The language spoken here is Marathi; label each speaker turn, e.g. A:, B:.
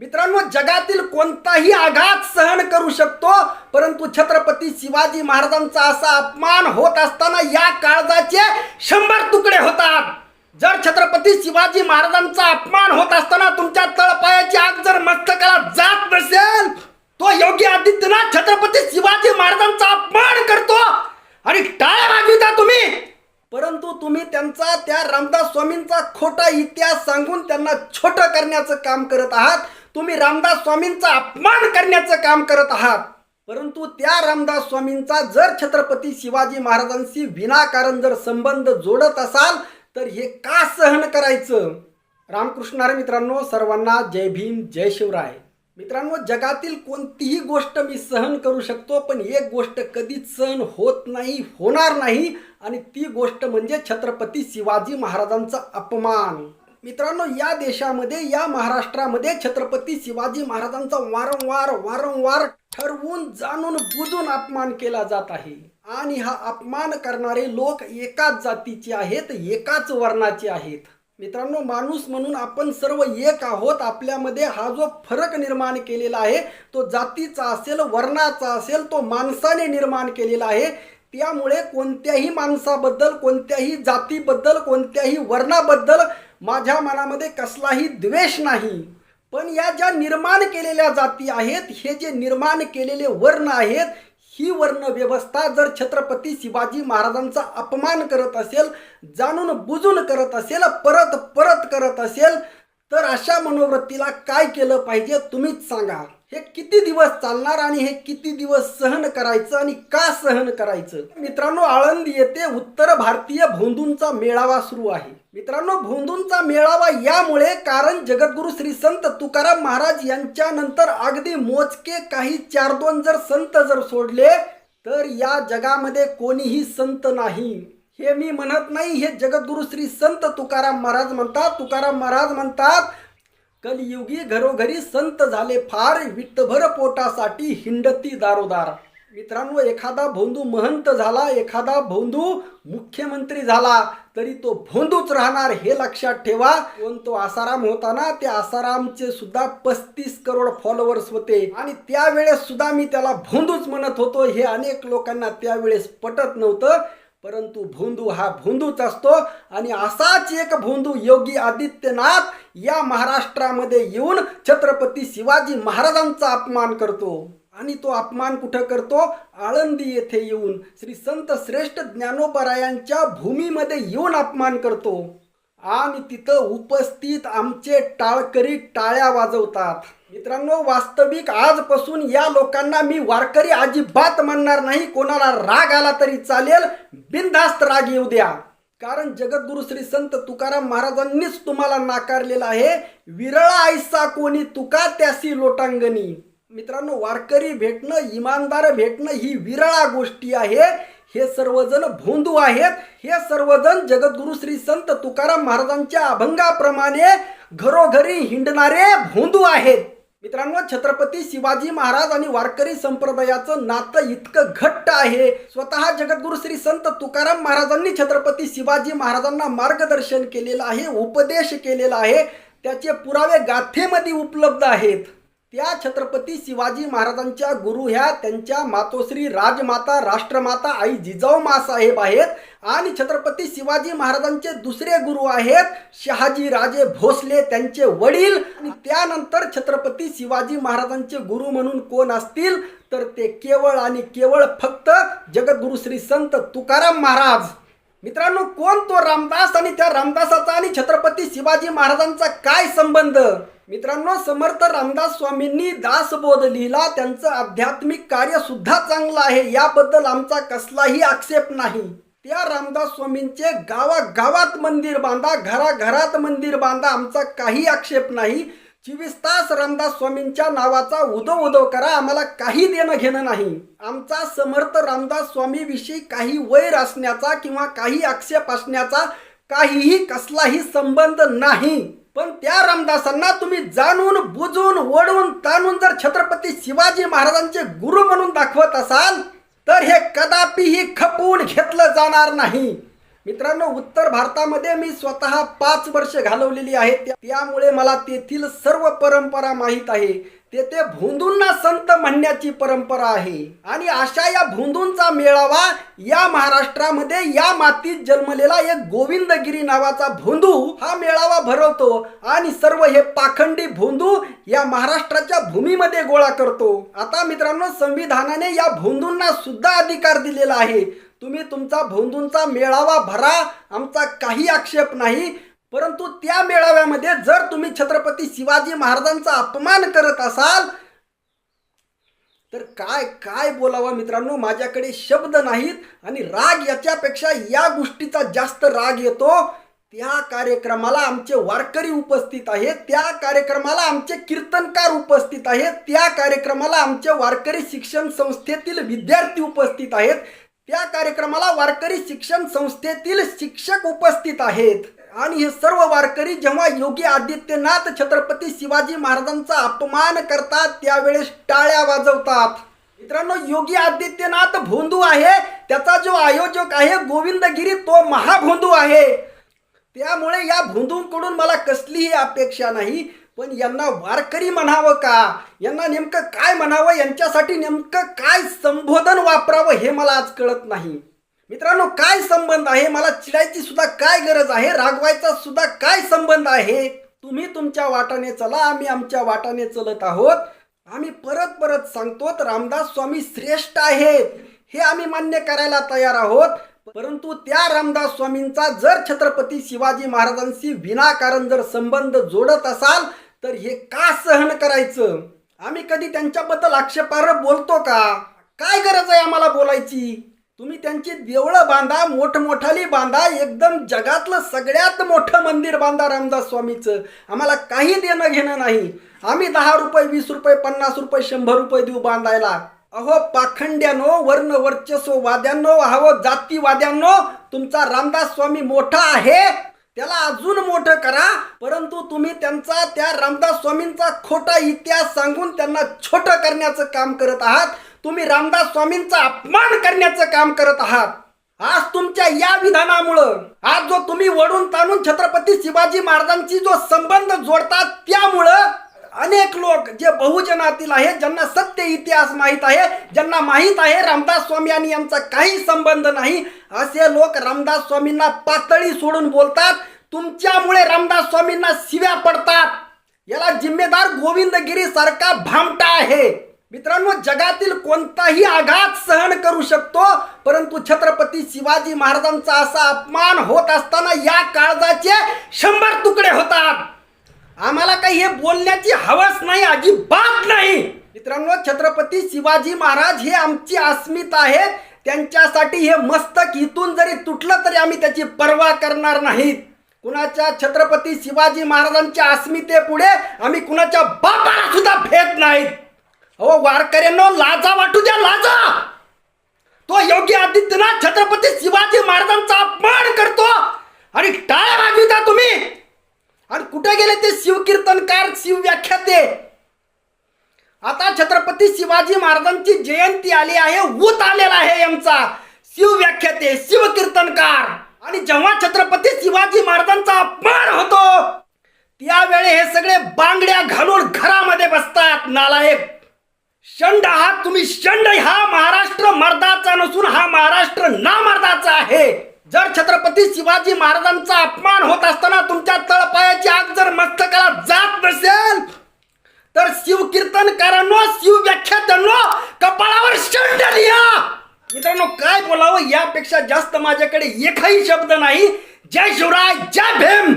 A: मित्रांनो जगातील कोणताही आघात सहन करू शकतो परंतु छत्रपती शिवाजी महाराजांचा असा अपमान होत असताना या काळजाचे शंभर तुकडे होतात. जर छत्रपती शिवाजी महाराजांचा अपमान होत असताना तुमच्या तळपायाची आग जर मस्तकाला जात नसेल तो योगी आदित्यनाथ छत्रपती शिवाजी महाराजांचा अपमान करतो आणि टाळ्या वाजविता तुम्ही. परंतु तुम्ही त्यांचा त्या रामदास स्वामींचा खोटा इतिहास सांगून त्यांना छोटं करण्याचं काम करत आहात. तुम्ही रामदास स्वामींचा अपमान करण्याचं काम करत आहात. परंतु त्या रामदास स्वामींचा जर छत्रपती शिवाजी महाराजांशी विनाकारण जर संबंध जोडत असाल तर हे का सहन करायचं? रामकृष्ण मित्रांनो सर्वांना जय भीम जय शिवराय. मित्रांनो जगातील कोणतीही गोष्ट मी सहन करू शकतो पण एक गोष्ट कधीच सहन होत नाही होणार नाही आणि ती गोष्ट म्हणजे छत्रपती शिवाजी महाराजांचा अपमान. मित्रांनो या देशामध्ये या महाराष्ट्रामध्ये छत्रपती शिवाजी महाराजांचा वारंवार वारंवार ठरवून जाणून बुजून अपमान केला जात आहे. आणि हा अपमान करणारे लोक एकाच जातीचे आहेत एकाच वर्णाचे आहेत. मित्रांनो माणूस म्हणून आपण सर्व एक आहोत. आपल्यामध्ये हा जो फरक निर्माण केलेला आहे तो जातीचा असेल वर्णाचा असेल तो माणसाने निर्माण केलेला आहे. त्यामुळे कोणत्याही माणसाबद्दल कोणत्याही जातीबद्दल कोणत्याही वर्णाबद्दल माझ्या मनामध्ये कसलाही द्वेष नाही. पण या ज्या निर्माण केलेल्या जाती आहेत हे जे निर्माण केलेले वर्ण आहेत ही वर्ण व्यवस्था जर छत्रपती शिवाजी महाराजांचा अपमान करत असेल जाणून बुजून करत असेल परत परत करत असेल तर अशा मनोवृत्तीला काय केलं पाहिजे तुम्हीच सांगा. हे किती दिवस चालणार आणि हे किती दिवस सहन करायचं आणि का सहन करायचं? मित्रांनो आळंदी येथे उत्तर भारतीय भोंदूंचा मेळावा सुरू आहे. मित्रांनो भोंदूंचा मेळावा यामुळे कारण जगद्गुरु श्री संत तुकाराम महाराज यांच्यानंतर अगदी मोजके काही चार दोन जर संत जर सोडले तर या जगामध्ये कोणीही संत नाही. हे मी म्हणत नाही हे जगद्गुरु श्री संत तुकाराम महाराज म्हणतात. तुकाराम महाराज म्हणतात कलियुगी घरोघरी संत झाले फार विठ्ठभर पोटासाठी हिंडती दारोदार. मित्रांनो एखादा भोंदू महंत झाला एखादा भोंदू मुख्यमंत्री झाला तरी तो भोंदूच राहणार हे लक्षात ठेवा. पण तो आसाराम होता ना त्या आसारामचे सुद्धा पस्तीस करोड फॉलोअर्स होते. आणि त्यावेळेस सुद्धा मी त्याला भोंदूच म्हणत होतो. हे अनेक लोकांना त्यावेळेस पटत नव्हतं. परंतु भोंदू हा भोंदूच असतो. आणि असाच एक भोंदू योगी आदित्यनाथ या महाराष्ट्रामध्ये येऊन छत्रपती शिवाजी महाराजांचा अपमान करतो. आणि तो अपमान कुठं करतो? आळंदी येथे येऊन श्री संत श्रेष्ठ ज्ञानोबरायांच्या भूमीमध्ये येऊन अपमान करतो. आणि तिथं उपस्थित आमचे टाळकरी टाळ्या वाजवतात. मित्रांनो वास्तविक आजपासून या लोकांना मी वारकरी अजिबात म्हणणार नाही. कोणाला राग आला तरी चालेल. बिनधास्त राग येऊ द्या. कारण जगद्गुरु श्री संत तुकाराम महाराजांनीच तुम्हाला नाकारलेला आहे. विरळा ऐसा कोणी तुका त्यासी लोटांगणी. मित्रांनो वारकरी भेटणं इमानदार भेटणं ही विरळा गोष्टी आहे हे सर्वजण भोंदू आहेत. हे सर्वजण जगद्गुरु श्री संत तुकाराम महाराजांच्या अभंगाप्रमाणे घरोघरी हिंडणारे भोंदू आहेत. मित्रांनो छत्रपती शिवाजी महाराज आणि वारकरी संप्रदायाचं नातं इतकं घट्ट आहे. स्वतः जगद्गुरु श्री संत तुकाराम महाराजांनी छत्रपती शिवाजी महाराजांना मार्गदर्शन केलेलं आहे उपदेश केलेला आहे. त्याचे पुरावे गाथेमध्ये उपलब्ध आहेत. त्या छत्रपती शिवाजी महाराजांच्या गुरु ह्या त्यांच्या मातोश्री राजमाता राष्ट्रमाता आई जिजाऊ मासाहेब आहेत आणि छत्रपती शिवाजी महाराजांचे दुसरे गुरु आहेत शहाजी राजे भोसले त्यांचे वडील. आणि त्यानंतर छत्रपती शिवाजी महाराजांचे गुरु म्हणून कोण असतील? तर ते केवळ आणि केवळ फक्त जगद्गुरु श्री संत तुकाराम महाराज. मित्रांनो कोण तो रामदास आणि त्या रामदासाचा आणि छत्रपती शिवाजी महाराजांचा काय संबंध? मित्रांनो समर्थ रामदास स्वामींनी दासबोध लिहिला. त्यांचं आध्यात्मिक कार्य सुद्धा चांगलं आहे. याबद्दल आमचा कसलाही आक्षेप नाही. त्या रामदास स्वामींचे गावागावात मंदिर बांधा घराघरात मंदिर बांधा आमचा काही आक्षेप नाही. चोवीस तास रामदास स्वामींच्या नावाचा उदो उदो करा. आम्हाला काही देणं घेणं नाही. आमचा समर्थ रामदास स्वामीविषयी काही वैर असण्याचा किंवा काही आक्षेप असण्याचा काहीही कसलाही संबंध नाही. पण त्या रामदासांना तुम्ही जाणून बुजून ओढून ताणून जर छत्रपती शिवाजी महाराजांचे गुरु म्हणून दाखवत असाल तर हे कदापिही खपवून घेतलं जाणार नाही. मित्रांनो उत्तर भारतामध्ये मी स्वतः पाच वर्ष घालवलेली आहेत. त्यामुळे मला तेथील सर्व परंपरा माहीत आहे. तेथे भोंदूंना संत म्हणण्याची परंपरा आहे. आणि अशा या भोंदूंचा मेळावा या महाराष्ट्रामध्ये या मातीत जन्मलेला एक गोविंदगिरी नावाचा भोंदू हा मेळावा भरवतो. आणि सर्व हे पाखंडी भोंदू या महाराष्ट्राच्या भूमीमध्ये गोळा करतो. आता मित्रांनो संविधानाने या भोंदूंना सुद्धा अधिकार दिलेला आहे. तुम्ही तुमचा भोंदूंचा मेळावा भरा. आमचा काही आक्षेप नाही. परंतु त्या मेळाव्यामध्ये जर तुम्ही छत्रपती शिवाजी महाराजांचा अपमान करत असाल तर काय काय बोलावं मित्रांनो? माझ्याकडे शब्द नाहीत आणि राग याच्यापेक्षा या गोष्टीचा जास्त राग येतो. त्या कार्यक्रमाला आमचे वारकरी उपस्थित आहेत त्या कार्यक्रमाला आमचे कीर्तनकार उपस्थित आहेत त्या कार्यक्रमाला आमचे वारकरी शिक्षण संस्थेतील विद्यार्थी उपस्थित आहेत त्या कार्यक्रमाला वारकरी शिक्षण संस्थेतील शिक्षक उपस्थित आहेत. आणि हे सर्व वारकरी जेव्हा योगी आदित्यनाथ छत्रपती शिवाजी महाराजांचा अपमान करतात त्यावेळेस टाळ्या वाजवतात. मित्रांनो योगी आदित्यनाथ भोंदू आहे. त्याचा जो आयोजक आहे गोविंदगिरी तो महाभोंदू आहे. त्यामुळे या भोंदूंकडून मला कसलीही अपेक्षा नाही पण यांना वारकरी म्हणावं का? यांना नेमकं काय म्हणावं? यांच्यासाठी नेमकं काय संबोधन वापरावं हे मला आज कळत नाही. मित्रांनो काय संबंध आहे? मला चिडायची सुद्धा काय गरज आहे? रागवायचा सुद्धा काय संबंध आहे? तुम्ही तुमच्या वाटाने चला आम्ही आमच्या वाटाने चलत आहोत. आम्ही परत परत सांगतो रामदास स्वामी श्रेष्ठ आहेत. हे आम्ही मान्य करायला तयार आहोत. परंतु त्या रामदास स्वामींचा जर छत्रपती शिवाजी महाराजांशी विनाकारण जर संबंध जोडत असाल तर हे का सहन करायचं? आम्ही कधी त्यांच्याबद्दल आक्षेपार्ह बोलतो का? काय गरज आहे आम्हाला बोलायची? तुम्ही त्यांची देवळं बांधा मोठमोठाली बांधा एकदम जगातलं सगळ्यात मोठं मंदिर बांधा रामदास स्वामीचं. आम्हाला काही देणं घेणं नाही. आम्ही दहा रुपये वीस रुपये पन्नास रुपये शंभर रुपये देऊ बांधायला. अहो पाखंड्यानो वर्ण वर्चस्व वाद्यांनो अहो जातीवाद्यांनो तुमचा रामदास स्वामी मोठा आहे. त्याला अजून मोठं करा. परंतु तुम्ही त्यांचा त्या रामदास स्वामींचा खोटा इतिहास सांगून त्यांना छोटं करण्याचं काम करत आहात. तुम्ही रामदास स्वामींचा अपमान करण्याचं काम करत आहात. आज तुमच्या या विधानामुळं आज जो तुम्ही वडून ताणून छत्रपती शिवाजी महाराजांची जो संबंध जोडतात त्यामुळं अनेक लोक जे बहुजनातील आहेत ज्यांना सत्य इतिहास माहीत आहे ज्यांना माहीत आहे रामदास स्वामी आणि यांचा काही संबंध नाही असे लोक रामदास स्वामींना पातळी सोडून बोलतात. तुमच्यामुळे रामदास स्वामींना शिव्या पडतात. याला जिम्मेदार गोविंदगिरी सारखा भामटा आहे. मित्रांनो जगातील कोणताही आघात सहन करू शकतो परंतु छत्रपती शिवाजी महाराजांचा असा अपमान होत असताना या काळजाचे शंभर तुकडे होतात. आम्हाला काही हे बोलण्याची हवस नाही अजिबात नाही. मित्रांनो छत्रपती शिवाजी महाराज हे आमची अस्मिता आहेत. त्यांच्यासाठी हे मस्तक इथून जरी तुटलं तरी आम्ही त्याची पर्वा करणार नाहीत. कुणाच्या छत्रपती शिवाजी महाराजांच्या अस्मितेपुढे आम्ही कुणाच्या बापाला सुद्धा भेट नाहीत. अहो वारकऱ्यांनो लाजा वाटू द्या लाजा! तो योगी आदित्यनाथ छत्रपती शिवाजी महाराजांचा अपमान करतो आणि टाळ्या वाजविता तुम्ही. आणि कुठे गेले ते शिवकीर्तनकार शिव व्याख्याते आता छत्रपती शिवाजी महाराजांची जयंती आली आहे ऊत आलेला आहे यांचा. शिव व्याख्याते शिव कीर्तनकार आणि जेव्हा छत्रपती शिवाजी महाराजांचा अपमान होतो त्यावेळी हे सगळे बांगड्या घालून घरामध्ये बसतात नालायक. शंड आहात तुम्ही शंड हा महाराष्ट्र मर्दाचा नसून हा महाराष्ट्र नामर्दाचा आहे. जर छत्रपती शिवाजी महाराजांचा अपमान होत असताना तुमच्या तळपायाची आग जर मस्तकाला जात नसेल तर शिवकीर्तनकारांनो शिव व्याख्यात्यांनो कपाळावर शंड लिहा. मित्रांनो काय बोलावं यापेक्षा जास्त माझ्याकडे एकही शब्द नाही. जय शिवराय जय भीम.